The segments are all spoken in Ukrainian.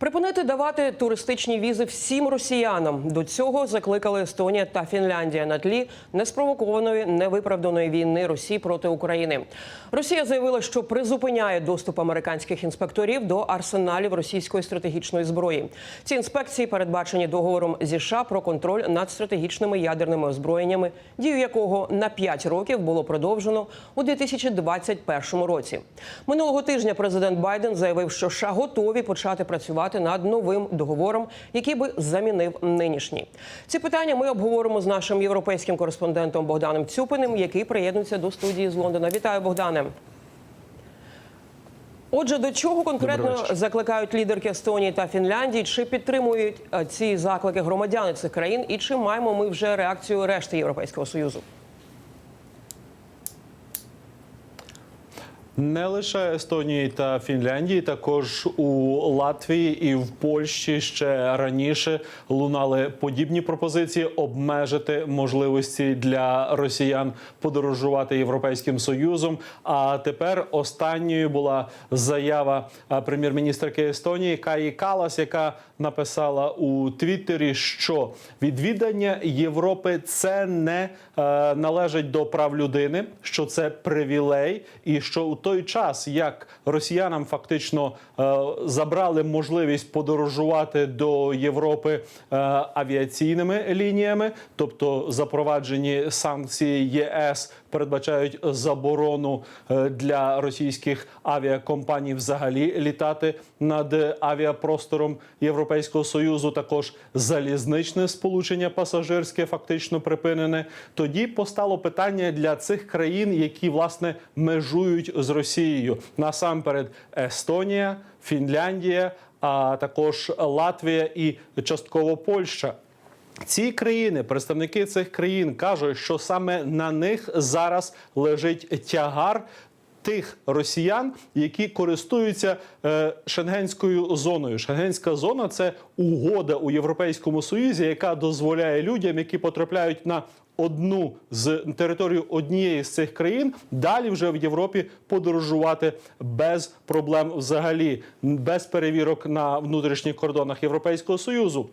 Припинити давати туристичні візи всім росіянам. До цього закликали Естонія та Фінляндія на тлі неспровокованої невиправданої війни Росії проти України. Росія заявила, що призупиняє доступ американських інспекторів до арсеналів російської стратегічної зброї. Ці інспекції передбачені договором зі США про контроль над стратегічними ядерними озброєннями, дію якого на 5 років було продовжено у 2021 році. Минулого тижня президент Байден заявив, що США готові почати працювати над новим договором, який би замінив нинішній. Ці питання ми обговоримо з нашим європейським кореспондентом Богданом Цюпиним, який приєднується до студії з Лондона. Вітаю, Богдане. Отже, до чого конкретно закликають лідерки Естонії та Фінляндії? Чи підтримують е, ці заклики громадяни цих країн? І чи маємо ми вже реакцію решти Європейського союзу? Не лише Естонії та Фінляндії, також у Латвії і в Польщі ще раніше лунали подібні пропозиції обмежити можливості для росіян подорожувати європейським союзом. А тепер останньою була заява прем'єр-міністрки Естонії Каї Калас, яка написала у Твіттері, що відвідання Європи це не е, належить до прав людини, що це привілей, і що у той час, як росіянам фактично е, забрали можливість подорожувати до Європи е, авіаційними лініями, тобто запроваджені санкції ЄС передбачають заборону е, для російських авіакомпаній взагалі літати над авіапростором Європейського союзу. Також залізничне сполучення пасажирське фактично припинене. Тоді постало питання для цих країн, які власне межують з Росією. Насамперед, Естонія, Фінляндія, а також Латвія і частково Польща. Ці країни, представники цих країн, кажуть, що саме на них зараз лежить тягар. Тих росіян, які користуються е, шенгенською зоною. Шенгенська зона це угода у Європейському Союзі, яка дозволяє людям, які потрапляють на одну з територію однієї з цих країн, далі вже в Європі подорожувати без проблем взагалі, без перевірок на внутрішніх кордонах Європейського Союзу.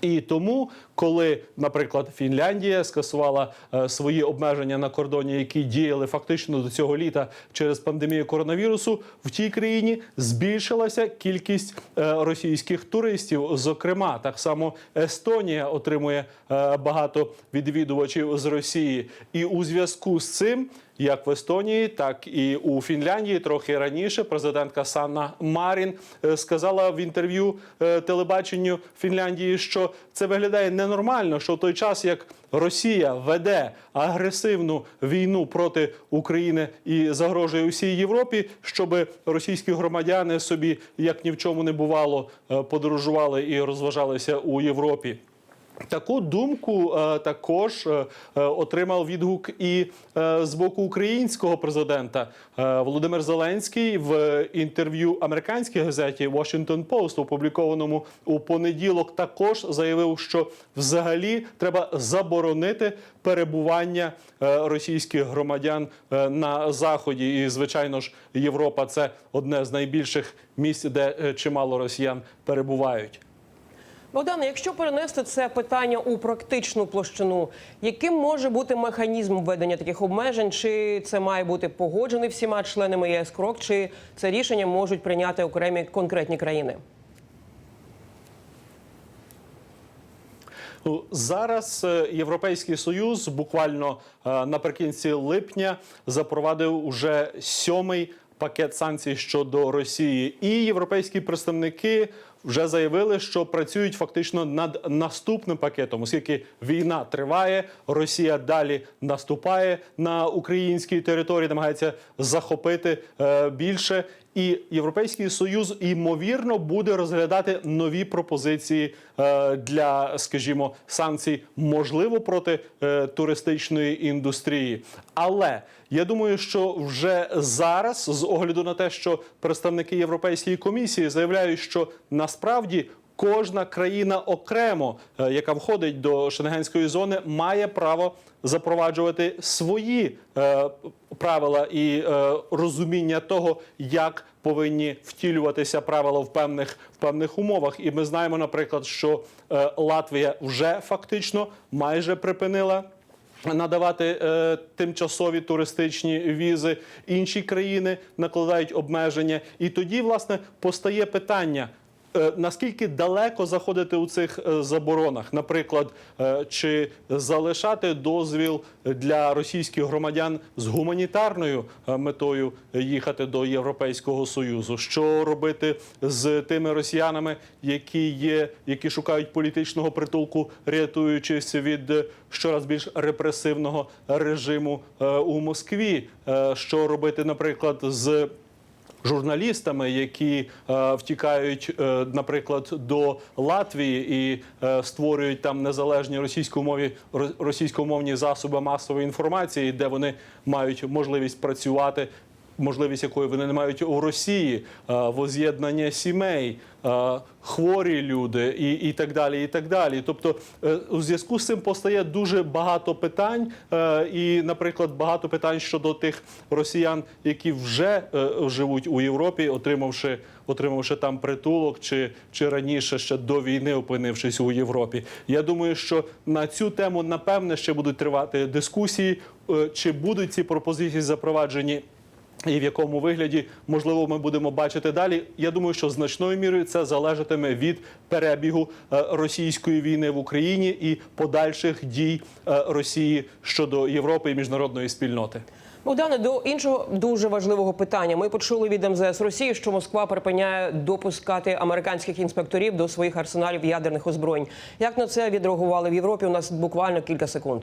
І тому, коли, наприклад, Фінляндія скасувала е, свої обмеження на кордоні, які діяли фактично до цього літа через пандемію коронавірусу, в тій країні збільшилася кількість е, російських туристів. Зокрема, так само Естонія отримує е, багато відвідувачів з Росії, і у зв'язку з цим. Як в Естонії, так і у Фінляндії трохи раніше президентка Санна Марін сказала в інтерв'ю телебаченню Фінляндії, що це виглядає ненормально, що в той час як Росія веде агресивну війну проти України і загрожує усій Європі, щоб російські громадяни собі як ні в чому не бувало е, подорожували і розважалися у Європі. Таку думку е, також е, е, отримав відгук і з боку українського президента Володимир Зеленський в інтерв'ю американській газеті Washington Post, опублікованому у понеділок, також заявив, що взагалі треба заборонити перебування російських громадян на заході. І звичайно ж, Європа це одне з найбільших місць, де чимало росіян перебувають. Богдане, якщо перенести це питання у практичну площину, яким може бути механізм введення таких обмежень? Чи це має бути погоджений всіма членами ЄС крок, чи це рішення можуть прийняти окремі конкретні країни? Ну, Зараз е, Європейський Союз буквально е, наприкінці липня запровадив уже сьомий пакет санкцій щодо Росії, і європейські представники вже заявили, що працюють фактично над наступним пакетом, оскільки війна триває, Росія далі наступає на українській території, намагається захопити е, більше. І Європейський Союз ймовірно буде розглядати нові пропозиції е, для, скажімо, санкцій, можливо, проти е, туристичної індустрії. Але я думаю, що вже зараз, з огляду на те, що представники Європейської комісії заявляють, що насправді кожна країна окремо, е, яка входить до шенгенської зони, має право запроваджувати свої е, правила і е, розуміння того, як повинні втілюватися правила в певних в певних умовах. І ми знаємо, наприклад, що е, Латвія вже фактично майже припинила. Надавати е, тимчасові туристичні візи, інші країни накладають обмеження, і тоді власне постає питання. Е, Наскільки далеко заходити у цих е, заборонах, наприклад, е, чи залишати дозвіл для російських громадян з гуманітарною метою їхати до Європейського союзу? Що робити з тими росіянами, які є, які шукають політичного притулку, рятуючись від щораз більш репресивного режиму у Москві? Що робити, наприклад, з журналістами, які е, втікають, е, наприклад, до Латвії і е, створюють там незалежні російськомові ро- російськомовні засоби масової інформації, де вони мають можливість працювати. Можливість якої вони не мають у Росії, е, воз'єднання сімей, е, хворі люди і, і так далі. І так далі. Тобто, е, у зв'язку з цим постає дуже багато питань, і, наприклад, багато питань щодо тих росіян, які вже живуть у Європі, отримавши, отримавши там притулок, чи, чи раніше ще до війни опинившись у Європі. Я думаю, що на цю тему напевне ще будуть тривати дискусії, чи будуть ці пропозиції запроваджені. І в якому вигляді можливо ми будемо бачити далі? Я думаю, що значною мірою це залежатиме від перебігу е, російської війни в Україні і подальших дій е, Росії щодо Європи і міжнародної спільноти. Богдане, до іншого дуже важливого питання. Ми почули від МЗС Росії, що Москва припиняє допускати американських інспекторів до своїх арсеналів ядерних озброєнь. Як на це відреагували в Європі? У нас буквально кілька секунд.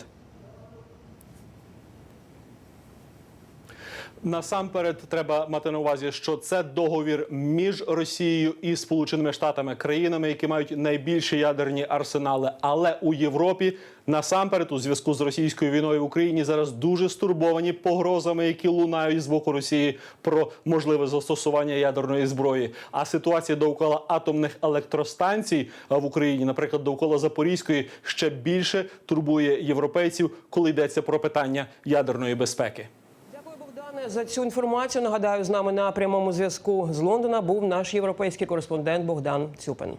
Насамперед треба мати на увазі, що це договір між Росією і Сполученими Штатами, країнами, які мають найбільші ядерні арсенали. Але у Європі насамперед, у зв'язку з російською війною в Україні, зараз дуже стурбовані погрозами, які лунають з боку Росії про можливе застосування ядерної зброї. А ситуація довкола атомних електростанцій в Україні, наприклад, довкола Запорізької, ще більше турбує європейців, коли йдеться про питання ядерної безпеки. Дякую, за цю інформацію. Нагадаю, з нами на прямому зв'язку з Лондона був наш європейський кореспондент Богдан Цюпин.